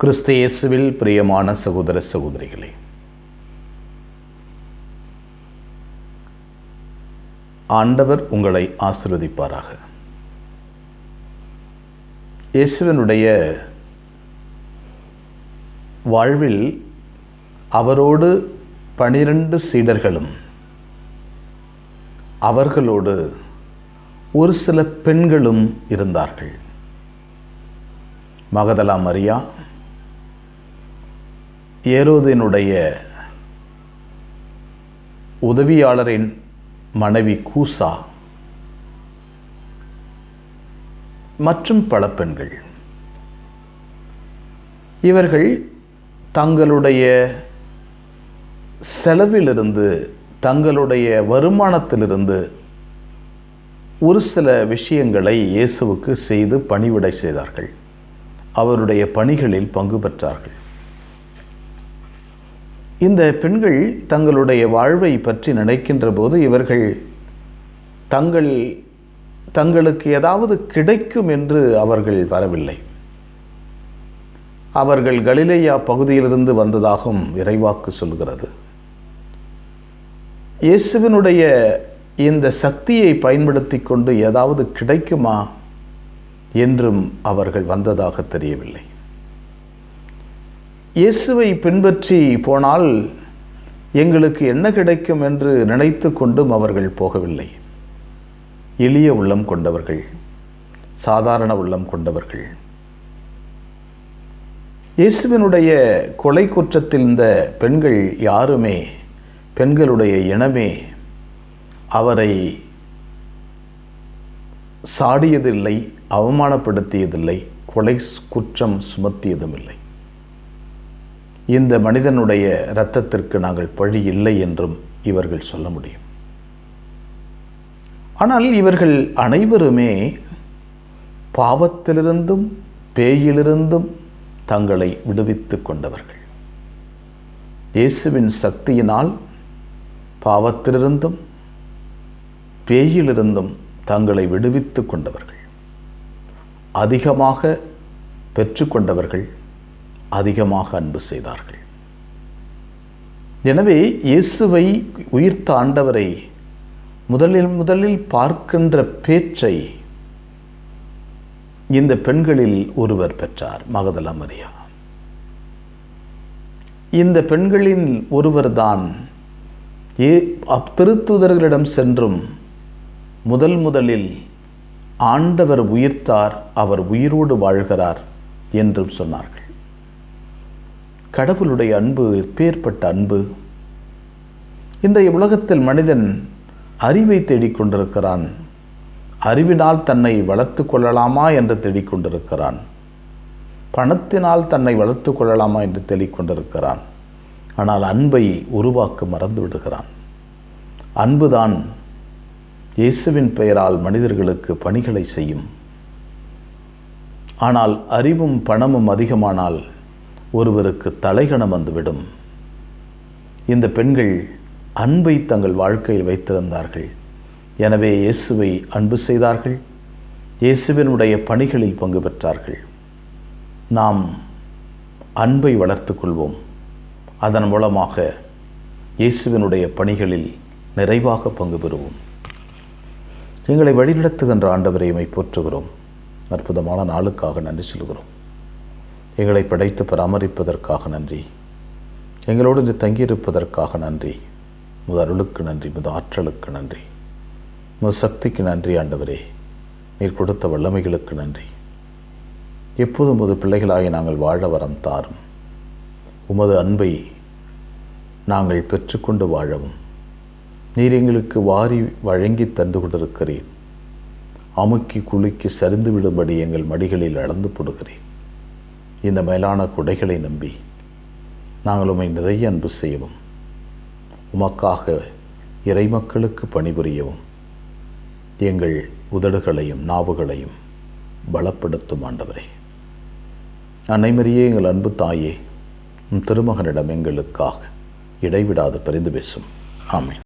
கிறிஸ்து இயேசுவில் பிரியமான சகோதர சகோதரிகளே ஆண்டவர் உங்களை ஆசிர்வதிப்பாராக. இயேசுவனுடைய வாழ்வில் அவரோடு பனிரெண்டு சீடர்களும் அவர்களோடு ஒரு சில பெண்களும் இருந்தார்கள். மகதலா மரியா ஏரோதினுடைய உதவியாளரின் மனைவி கூசா மற்றும் பல பெண்கள். இவர்கள் தங்களுடைய செலவிலிருந்து தங்களுடைய வருமானத்திலிருந்து ஒரு சில விஷயங்களை இயேசுவுக்கு செய்து பணிவிடை செய்தார்கள். அவருடைய பணிகளில் பங்கு பெற்றார்கள். இந்த பெண்கள் தங்களுடைய வாழ்வை பற்றி நினைக்கின்ற போது இவர்கள் தங்கள் தங்களுக்கு ஏதாவது கிடைக்கும் என்று அவர்கள் வரவில்லை. அவர்கள் கலிலேயா பகுதியிலிருந்து வந்ததாகவும் இறைவாக்கு சொல்கிறது. இயேசுவினுடைய இந்த சக்தியை பயன்படுத்தி கொண்டு ஏதாவது கிடைக்குமா என்றும் அவர்கள் வந்ததாக தெரியவில்லை. இயேசுவை பின்பற்றி போனால் எங்களுக்கு என்ன கிடைக்கும் என்று நினைத்து கொண்டும் அவர்கள் போகவில்லை. எளிய உள்ளம் கொண்டவர்கள் சாதாரண உள்ளம் கொண்டவர்கள். இயேசுவினுடைய கொலை குற்றத்தில் இந்த பெண்கள் யாருமே பெண்களுடைய இனமே அவரை சாடியதில்லை அவமானப்படுத்தியதில்லை கொலை குற்றம் சுமத்தியதும் இல்லை இந்த மனிதனுடைய இரத்தத்திற்கு நாங்கள் பழி இல்லை என்றும் இவர்கள் சொல்ல முடியும். ஆனால் இவர்கள் அனைவருமே பாவத்திலிருந்தும் பேயிலிருந்தும் தங்களை விடுவித்து கொண்டவர்கள். இயேசுவின் சக்தியினால் பாவத்திலிருந்தும் பேயிலிருந்தும் தங்களை விடுவித்து கொண்டவர்கள். அதிகமாக பெற்றுக்கொண்டவர்கள் அதிகமாக அன்பு செய்தார்கள். எனவே இயேசுவை உயிர்த்த ஆண்டவரை முதலில் முதலில் பார்க்கின்ற பேச்சை இந்த பெண்களில் ஒருவர் பெற்றார் மகதல மரியா இந்த பெண்களின் ஒருவர்தான் ஏ திருத்துதர்களிடம் சென்றும் முதல் முதலில் ஆண்டவர் உயிர்த்தார் அவர் உயிரோடு வாழ்கிறார் என்றும் சொன்னார்கள். கடவுளுடைய அன்பு எப்பேற்பட்ட அன்பு? இன்றைய உலகத்தில் மனிதன் அறிவை தேடிக்கொண்டிருக்கிறான் அறிவினால் தன்னை வளர்த்து கொள்ளலாமா என்று தேடிக்கொண்டிருக்கிறான் பணத்தினால் தன்னை வளர்த்து கொள்ளலாமா என்று தேடிக்கொண்டிருக்கிறான் ஆனால் அன்பை உருவாக்க மறந்து விடுகிறான். அன்புதான் இயேசுவின் பெயரால் மனிதர்களுக்கு பணிகளை செய்யும். ஆனால் அறிவும் பணமும் அதிகமானால் ஒருவருக்கு தலைகணம் வந்துவிடும். இந்த பெண்கள் அன்பை தங்கள் வாழ்க்கையில் வைத்திருந்தார்கள். எனவே இயேசுவை அன்பு செய்தார்கள். இயேசுவினுடைய பணிகளில் பங்கு பெற்றார்கள். நாம் அன்பை வளர்த்து கொள்வோம். அதன் மூலமாக இயேசுவினுடைய பணிகளில் நிறைவாக பங்கு பெறுவோம். எங்களை வழிநடத்துகின்ற ஆண்டவரையுமை போற்றுகிறோம் அற்புதமான நாளுக்காக நன்றி சொல்கிறோம் எங்களை படைத்து பராமரிப்பதற்காக நன்றி. எங்களோடு இன்று தங்கியிருப்பதற்காக நன்றி. முத அருளுக்கு நன்றி முத ஆற்றலுக்கு நன்றி. முத சக்திக்கு நன்றி ஆண்டவரே. நீர் கொடுத்த வல்லமைகளுக்கு நன்றி. எப்போதும் முது பிள்ளைகளாகி நாங்கள் வாழ வரம் தாரும். உமது அன்பை நாங்கள் பெற்றுக்கொண்டு வாழவும். நீர் எங்களுக்கு வாரி வழங்கி தந்து கொண்டிருக்கிறீர். அமுக்கி குலுக்கி சரிந்து விடும்படி எங்கள் மடிகளில் அளந்து போடுகிறேன் இந்த மேலான குடைகளை நம்பி நாங்கள் உம்மை நிறைய அன்பு செய்யவும் உமக்காக இறைமக்களுக்கு பணிபுரியவும் எங்கள் உதடுகளையும் நாவுகளையும் பலப்படுத்தும் ஆண்டவரே. அனைமரியே எங்கள் அன்பு தாயே உம் திருமகனிடம் எங்களுக்காக இடைவிடாது பரிந்து பேசும். ஆமென்.